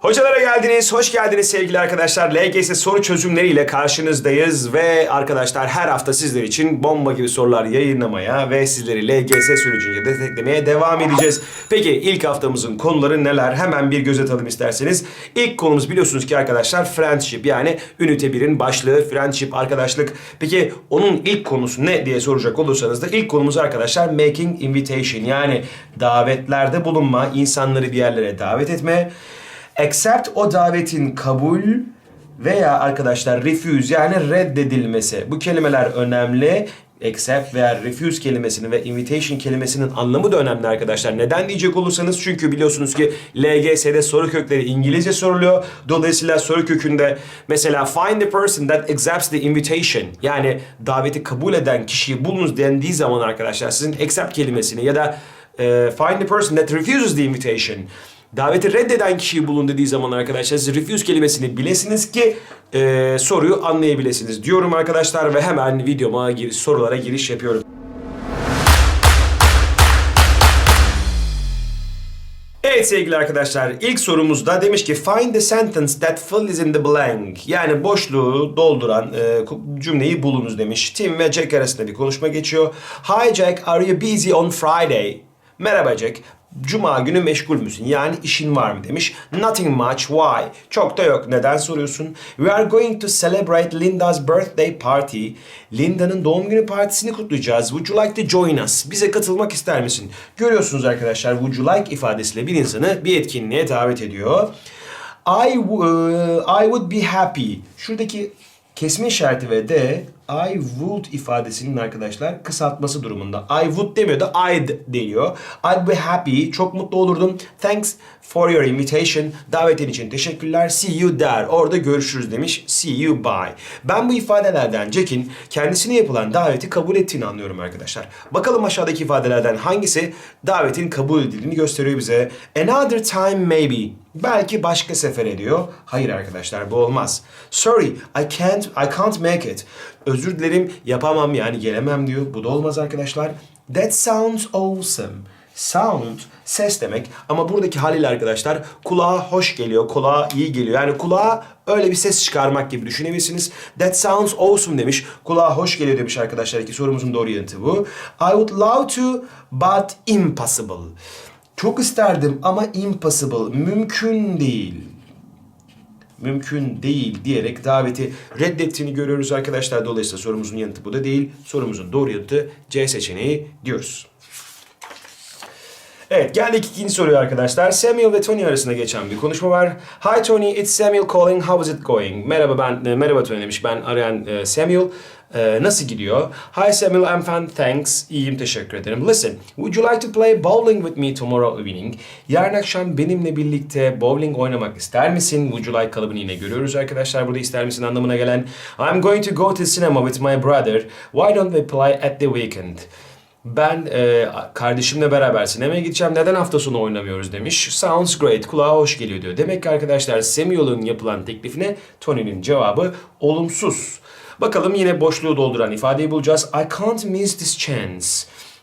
Hocalara geldiniz, hoş geldiniz sevgili arkadaşlar. LGS soru çözümleriyle karşınızdayız ve arkadaşlar her hafta sizler için bomba gibi sorular yayınlamaya ve sizleri LGS sürecince desteklemeye devam edeceğiz. Peki ilk haftamızın konuları neler? Hemen bir göz atalım isterseniz. İlk konumuz biliyorsunuz ki arkadaşlar friendship yani ünite 1'in başlığı friendship arkadaşlık. Peki onun ilk konusu ne diye soracak olursanız da ilk konumuz arkadaşlar making invitation yani davetlerde bulunma, insanları bir yerlere davet etme. Accept o davetin kabul veya arkadaşlar refuse yani reddedilmesi. Bu kelimeler önemli. Accept veya refuse kelimesinin ve invitation kelimesinin anlamı da önemli arkadaşlar. Neden diyecek olursanız çünkü biliyorsunuz ki LGS'de soru kökleri İngilizce soruluyor. Dolayısıyla soru kökünde mesela find the person that accepts the invitation yani daveti kabul eden kişiyi bulunuz dendiği zaman arkadaşlar sizin accept kelimesini ya da e, find the person that refuses the invitation daveti reddeden kişiyi bulun dediği zaman arkadaşlar siz refuse kelimesini bilesiniz ki e, soruyu anlayabilirsiniz diyorum arkadaşlar ve hemen videoma gir- sorulara giriş yapıyorum. Evet sevgili arkadaşlar ilk sorumuzda demiş ki find the sentence that fills in the blank yani boşluğu dolduran e, cümleyi bulunuz demiş. Tim ve Jack arasında bir konuşma geçiyor. Hi Jack are you busy on Friday? Merhaba Jack. Cuma günü meşgul müsün? Yani işin var mı demiş. Nothing much. Why? Çok da yok. Neden soruyorsun? We are going to celebrate Linda's birthday party. Linda'nın doğum günü partisini kutlayacağız. Would you like to join us? Bize katılmak ister misin? Görüyorsunuz arkadaşlar would you like ifadesiyle bir insanı bir etkinliğe davet ediyor. I, w- I would be happy. Şuradaki kesme işareti ve de I would ifadesinin arkadaşlar kısaltması durumunda. I would demiyor da I'd deniyor. I'd be happy. Çok mutlu olurdum. Thanks for your invitation. Davetin için teşekkürler. See you there. Orada görüşürüz demiş. See you bye. Ben bu ifadelerden Jack'in kendisine yapılan daveti kabul ettiğini anlıyorum arkadaşlar. Bakalım aşağıdaki ifadelerden hangisi davetin kabul edildiğini gösteriyor bize. Another time maybe. Belki başka sefer ediyor. Hayır arkadaşlar bu olmaz. Sorry, I can't, I can't make it. Özür dilerim yapamam yani gelemem diyor. Bu da olmaz arkadaşlar. That sounds awesome. Sound ses demek ama buradaki haliyle arkadaşlar kulağa hoş geliyor, kulağa iyi geliyor. Yani kulağa öyle bir ses çıkarmak gibi düşünebilirsiniz. That sounds awesome demiş. Kulağa hoş geliyor demiş arkadaşlar. İki sorumuzun doğru yanıtı bu. I would love to but impossible. Çok isterdim ama impossible. Mümkün değil. Mümkün değil diyerek daveti reddettiğini görüyoruz arkadaşlar. Dolayısıyla sorumuzun yanıtı bu da değil. Sorumuzun doğru yanıtı C seçeneği diyoruz. Evet geldik ikinci soruya arkadaşlar. Samuel ve Tony arasında geçen bir konuşma var. Hi Tony, it's Samuel calling. How is it going? Merhaba ben, e, merhaba Tony demiş. Ben arayan e, Samuel. E, nasıl gidiyor? Hi Samuel, I'm fine, thanks. İyiyim, teşekkür ederim. Listen, would you like to play bowling with me tomorrow evening? Yarın akşam benimle birlikte bowling oynamak ister misin? Would you like kalıbını yine görüyoruz arkadaşlar. Burada ister misin anlamına gelen. I'm going to go to cinema with my brother. Why don't we play at the weekend? Ben e, kardeşimle beraber sinemaya gideceğim. Neden hafta sonu oynamıyoruz demiş. Sounds great. Kulağa hoş geliyor diyor. Demek ki arkadaşlar Samuel'ın yapılan teklifine Tony'nin cevabı olumsuz. Bakalım yine boşluğu dolduran ifadeyi bulacağız. I can't miss this chance.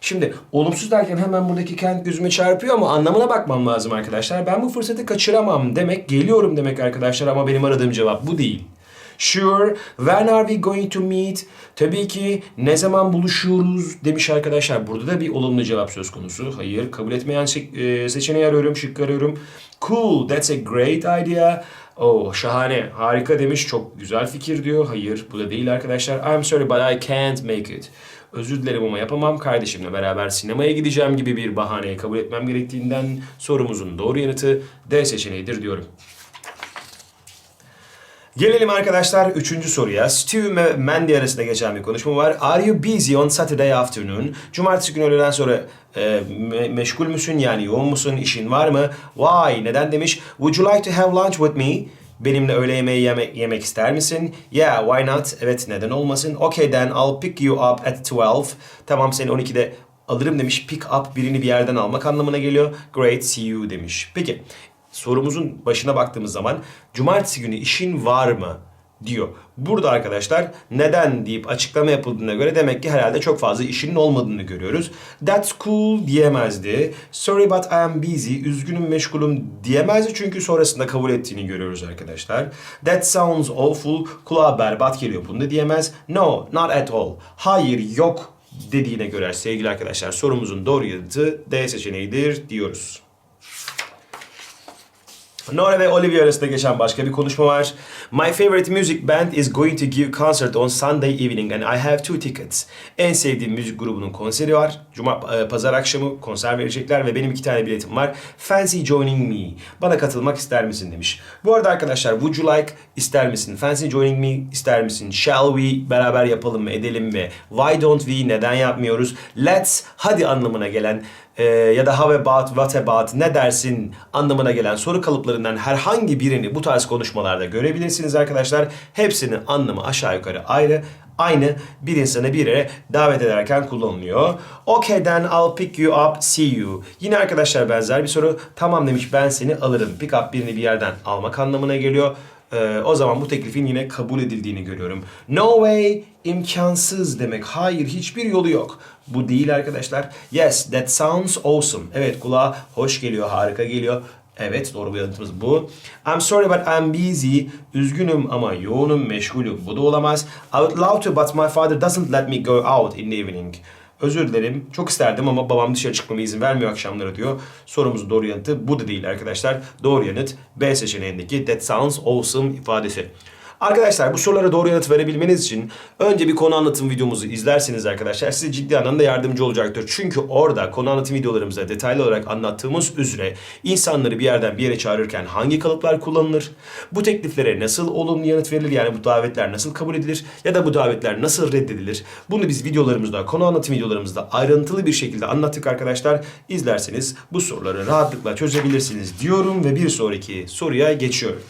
Şimdi olumsuz derken hemen buradaki can't gözüme çarpıyor ama anlamına bakmam lazım arkadaşlar. Ben bu fırsatı kaçıramam demek, geliyorum demek arkadaşlar ama benim aradığım cevap bu değil. Sure. When are we going to meet? Tabii ki ne zaman buluşuyoruz demiş arkadaşlar. Burada da bir olumlu cevap söz konusu. Hayır. Kabul etmeyen e, seçeneği arıyorum. Şıkkı arıyorum. Cool. That's a great idea. Oh şahane. Harika demiş. Çok güzel fikir diyor. Hayır. Bu da değil arkadaşlar. I'm sorry but I can't make it. Özür dilerim ama yapamam. Kardeşimle beraber sinemaya gideceğim gibi bir bahaneyi kabul etmem gerektiğinden sorumuzun doğru yanıtı D seçeneğidir diyorum. Gelelim arkadaşlar üçüncü soruya. Stu ve Mandy arasında geçen bir konuşma var. Are you busy on Saturday afternoon? Cumartesi günü öğleden sonra e, me- meşgul müsün yani yoğun musun? İşin var mı? Why? Neden demiş? Would you like to have lunch with me? Benimle öğle yemeği yeme- yemek ister misin? Yeah, why not? Evet, neden olmasın? Okay then, I'll pick you up at 12. Tamam, seni 12'de alırım demiş. Pick up birini bir yerden almak anlamına geliyor. Great, see you demiş. Peki, sorumuzun başına baktığımız zaman cumartesi günü işin var mı diyor. Burada arkadaşlar neden deyip açıklama yapıldığına göre demek ki herhalde çok fazla işinin olmadığını görüyoruz. That's cool diyemezdi. Sorry but I am busy. Üzgünüm meşgulüm diyemezdi çünkü sonrasında kabul ettiğini görüyoruz arkadaşlar. That sounds awful. Kulağa berbat geliyor. Bunu da diyemez. No, not at all. Hayır, yok dediğine göre sevgili arkadaşlar sorumuzun doğru yanıtı D seçeneğidir diyoruz. Nora ve Olivia arasında geçen başka bir konuşma var. My favorite music band is going to give concert on Sunday evening and I have two tickets. En sevdiğim müzik grubunun konseri var. Cuma e, pazar akşamı konser verecekler ve benim iki tane biletim var. Fancy joining me. Bana katılmak ister misin demiş. Bu arada arkadaşlar would you like ister misin? Fancy joining me ister misin? Shall we beraber yapalım mı edelim mi? Why don't we neden yapmıyoruz? Let's hadi anlamına gelen e, ya da how about, what about, ne dersin anlamına gelen soru kalıplarından herhangi birini bu tarz konuşmalarda görebilirsiniz arkadaşlar. Hepsinin anlamı aşağı yukarı ayrı. Aynı bir insanı bir yere davet ederken kullanılıyor. Okay then I'll pick you up, see you. Yine arkadaşlar benzer bir soru. Tamam demiş ben seni alırım. Pick up birini bir yerden almak anlamına geliyor. Ee, o zaman bu teklifin yine kabul edildiğini görüyorum. No way, imkansız demek. Hayır, hiçbir yolu yok. Bu değil arkadaşlar. Yes, that sounds awesome. Evet, kulağa hoş geliyor, harika geliyor. Evet, doğru bir yanıtımız bu. I'm sorry but I'm busy. Üzgünüm ama yoğunum, meşgulüm. Bu da olamaz. I would love to but my father doesn't let me go out in the evening. Özür dilerim. Çok isterdim ama babam dışarı çıkmama izin vermiyor akşamları diyor. Sorumuzun doğru yanıtı bu da değil arkadaşlar. Doğru yanıt B seçeneğindeki that sounds awesome ifadesi. Arkadaşlar bu sorulara doğru yanıt verebilmeniz için önce bir konu anlatım videomuzu izlerseniz arkadaşlar size ciddi anlamda yardımcı olacaktır. Çünkü orada konu anlatım videolarımızda detaylı olarak anlattığımız üzere insanları bir yerden bir yere çağırırken hangi kalıplar kullanılır? Bu tekliflere nasıl olumlu yanıt verilir? Yani bu davetler nasıl kabul edilir? Ya da bu davetler nasıl reddedilir? Bunu biz videolarımızda, konu anlatım videolarımızda ayrıntılı bir şekilde anlattık arkadaşlar. İzlerseniz bu soruları rahatlıkla çözebilirsiniz diyorum ve bir sonraki soruya geçiyorum.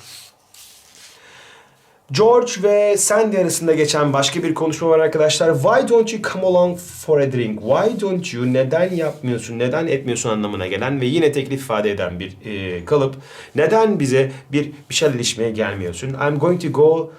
George ve Sandy arasında geçen başka bir konuşma var arkadaşlar. Why don't you come along for a drink? Why don't you? Neden yapmıyorsun? Neden etmiyorsun anlamına gelen ve yine teklif ifade eden bir e, kalıp. Neden bize bir bir şeyler içmeye gelmiyorsun? I'm going to go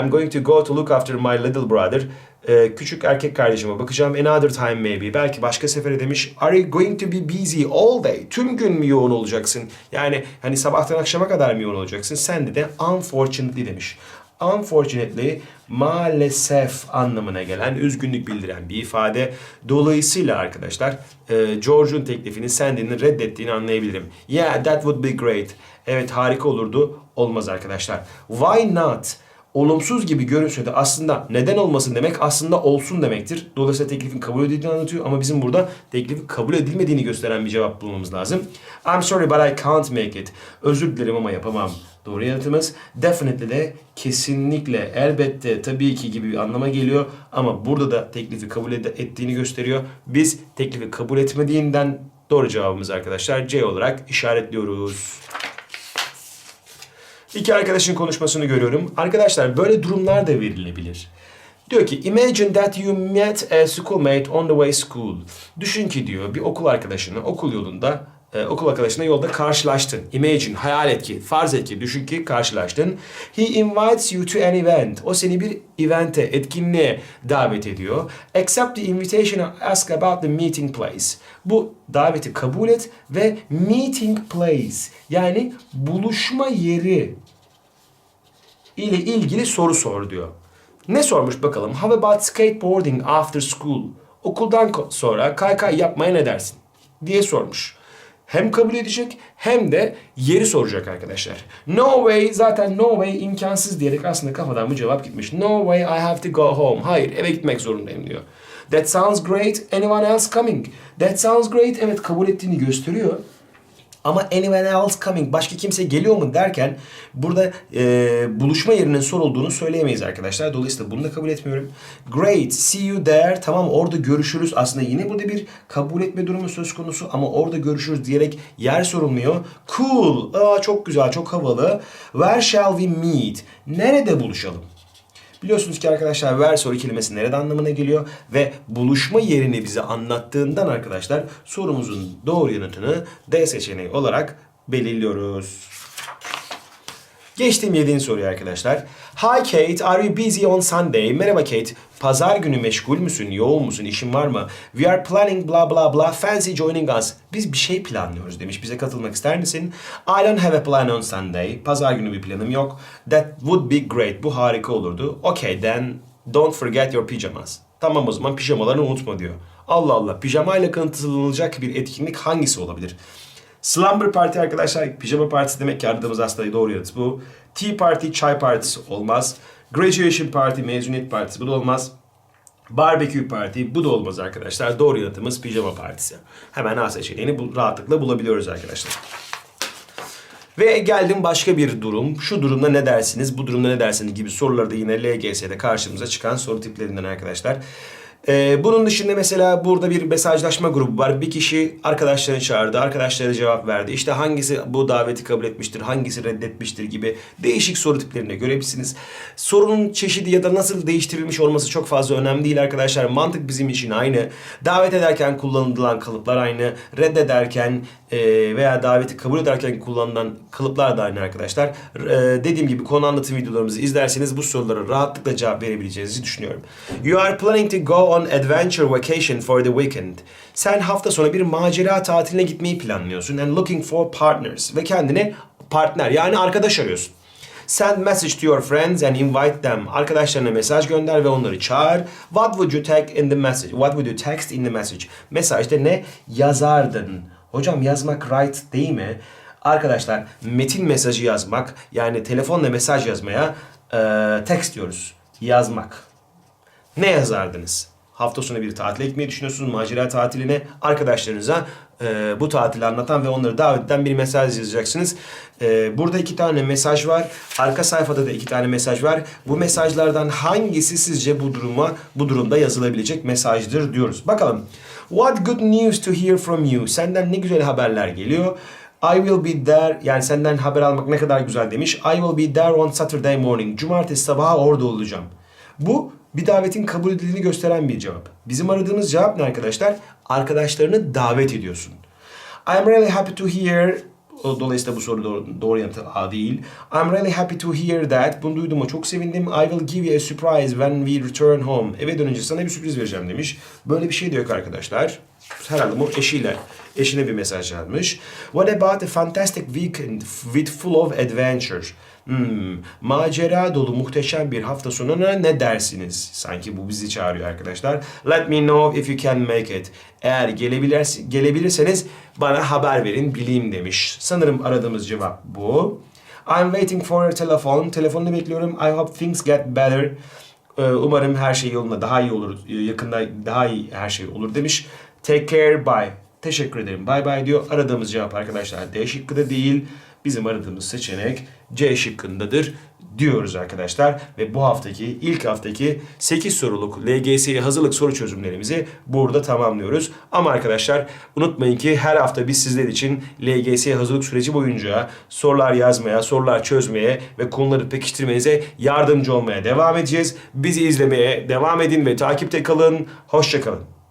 I'm going to go to look after my little brother. E, küçük erkek kardeşime bakacağım. Another time maybe. Belki başka sefere demiş. Are you going to be busy all day? Tüm gün mü yoğun olacaksın? Yani hani sabahtan akşama kadar mı yoğun olacaksın? Sen de unfortunately demiş unfortunately maalesef anlamına gelen üzgünlük bildiren bir ifade. Dolayısıyla arkadaşlar e, George'un teklifini Sandy'nin reddettiğini anlayabilirim. Yeah that would be great. Evet harika olurdu. Olmaz arkadaşlar. Why not? Olumsuz gibi görünse de aslında neden olmasın demek aslında olsun demektir. Dolayısıyla teklifin kabul edildiğini anlatıyor ama bizim burada teklifin kabul edilmediğini gösteren bir cevap bulmamız lazım. I'm sorry but I can't make it. Özür dilerim ama yapamam. Doğru yanıtımız definitely de kesinlikle, elbette, tabii ki gibi bir anlama geliyor. Ama burada da teklifi kabul ettiğini gösteriyor. Biz teklifi kabul etmediğinden doğru cevabımız arkadaşlar C olarak işaretliyoruz. İki arkadaşın konuşmasını görüyorum. Arkadaşlar böyle durumlar da verilebilir. Diyor ki imagine that you met a schoolmate on the way school. Düşün ki diyor bir okul arkadaşını okul yolunda e, okul arkadaşına yolda karşılaştın. Imagine, hayal et ki, farz et ki, düşün ki karşılaştın. He invites you to an event. O seni bir evente, etkinliğe davet ediyor. Accept the invitation and ask about the meeting place. Bu daveti kabul et ve meeting place yani buluşma yeri ile ilgili soru sor diyor. Ne sormuş bakalım? How about skateboarding after school? Okuldan sonra kaykay yapmaya ne dersin? diye sormuş. Hem kabul edecek hem de yeri soracak arkadaşlar. No way zaten no way imkansız diyerek aslında kafadan bu cevap gitmiş. No way I have to go home. Hayır eve gitmek zorundayım diyor. That sounds great. Anyone else coming? That sounds great. Evet kabul ettiğini gösteriyor. Ama anyone else coming başka kimse geliyor mu derken burada e, buluşma yerinin sorulduğunu söyleyemeyiz arkadaşlar. Dolayısıyla bunu da kabul etmiyorum. Great, see you there. Tamam orada görüşürüz. Aslında yine burada bir kabul etme durumu söz konusu ama orada görüşürüz diyerek yer sorulmuyor. Cool, aa, çok güzel, çok havalı. Where shall we meet? Nerede buluşalım? Biliyorsunuz ki arkadaşlar soru kelimesi nerede anlamına geliyor ve buluşma yerini bize anlattığından arkadaşlar sorumuzun doğru yanıtını D seçeneği olarak belirliyoruz. Geçtiğim yediğin soruyu arkadaşlar. Hi Kate, are you busy on Sunday? Merhaba Kate, pazar günü meşgul müsün, yoğun musun, işin var mı? We are planning blah blah blah, fancy joining us. Biz bir şey planlıyoruz demiş, bize katılmak ister misin? I don't have a plan on Sunday. Pazar günü bir planım yok. That would be great, bu harika olurdu. Okay then, don't forget your pajamas. Tamam o zaman pijamalarını unutma diyor. Allah Allah, pijamayla kanıtlanılacak bir etkinlik hangisi olabilir? Slumber Party arkadaşlar pijama partisi demek ki aradığımız aslında doğru yanıt bu. Tea Party çay partisi olmaz. Graduation Party mezuniyet partisi bu da olmaz. Barbecue Party bu da olmaz arkadaşlar. Doğru yanıtımız pijama partisi. Hemen A seçeneğini bu, rahatlıkla bulabiliyoruz arkadaşlar. Ve geldim başka bir durum. Şu durumda ne dersiniz, bu durumda ne dersiniz gibi soruları da yine LGS'de karşımıza çıkan soru tiplerinden arkadaşlar. Ee, bunun dışında mesela burada bir mesajlaşma grubu var. Bir kişi arkadaşlarını çağırdı, arkadaşları cevap verdi. İşte hangisi bu daveti kabul etmiştir, hangisi reddetmiştir gibi değişik soru tiplerini görebilirsiniz. Sorunun çeşidi ya da nasıl değiştirilmiş olması çok fazla önemli değil arkadaşlar. Mantık bizim için aynı. Davet ederken kullanılan kalıplar aynı. Reddederken e, veya daveti kabul ederken kullanılan kalıplar da aynı arkadaşlar. E, dediğim gibi konu anlatım videolarımızı izlerseniz bu sorulara rahatlıkla cevap verebileceğinizi düşünüyorum. You are planning to go on adventure vacation for the weekend. Sen hafta sonu bir macera tatiline gitmeyi planlıyorsun and looking for partners ve kendine partner yani arkadaş arıyorsun. Send message to your friends and invite them. Arkadaşlarına mesaj gönder ve onları çağır. What would you tag in the message? What would you text in the message? Mesajda ne yazardın? Hocam yazmak right değil mi? Arkadaşlar metin mesajı yazmak yani telefonla mesaj yazmaya e, text diyoruz. Yazmak. Ne yazardınız? Hafta sonu bir tatile gitmeyi düşünüyorsunuz. Macera tatiline arkadaşlarınıza e, bu tatili anlatan ve onları davet eden bir mesaj yazacaksınız. E, burada iki tane mesaj var. Arka sayfada da iki tane mesaj var. Bu mesajlardan hangisi sizce bu duruma bu durumda yazılabilecek mesajdır diyoruz. Bakalım. What good news to hear from you? Senden ne güzel haberler geliyor. I will be there yani senden haber almak ne kadar güzel demiş. I will be there on Saturday morning. Cumartesi sabahı orada olacağım. Bu bir davetin kabul edildiğini gösteren bir cevap. Bizim aradığımız cevap ne arkadaşlar? Arkadaşlarını davet ediyorsun. I'm really happy to hear Dolayısıyla bu soru doğru, doğru yanıtı A değil. I'm really happy to hear that. Bunu duyduğuma çok sevindim. I will give you a surprise when we return home. Eve dönünce sana bir sürpriz vereceğim demiş. Böyle bir şey de yok arkadaşlar. Herhalde bu eşiyle. Eşine bir mesaj yazmış. What about a fantastic weekend with full of adventure? Hmm, macera dolu muhteşem bir hafta sonuna ne dersiniz? Sanki bu bizi çağırıyor arkadaşlar. Let me know if you can make it. Eğer gelebilir, gelebilirseniz bana haber verin bileyim demiş. Sanırım aradığımız cevap bu. I'm waiting for a telephone. Telefonunu bekliyorum. I hope things get better. Ee, Umarım her şey yolunda daha iyi olur. Yakında daha iyi her şey olur demiş. Take care bye. Teşekkür ederim. Bye bye diyor. Aradığımız cevap arkadaşlar D şıkkı da değil. Bizim aradığımız seçenek C şıkkındadır diyoruz arkadaşlar. Ve bu haftaki ilk haftaki 8 soruluk LGS'ye hazırlık soru çözümlerimizi burada tamamlıyoruz. Ama arkadaşlar unutmayın ki her hafta biz sizler için LGS'ye hazırlık süreci boyunca sorular yazmaya, sorular çözmeye ve konuları pekiştirmenize yardımcı olmaya devam edeceğiz. Bizi izlemeye devam edin ve takipte kalın. Hoşçakalın.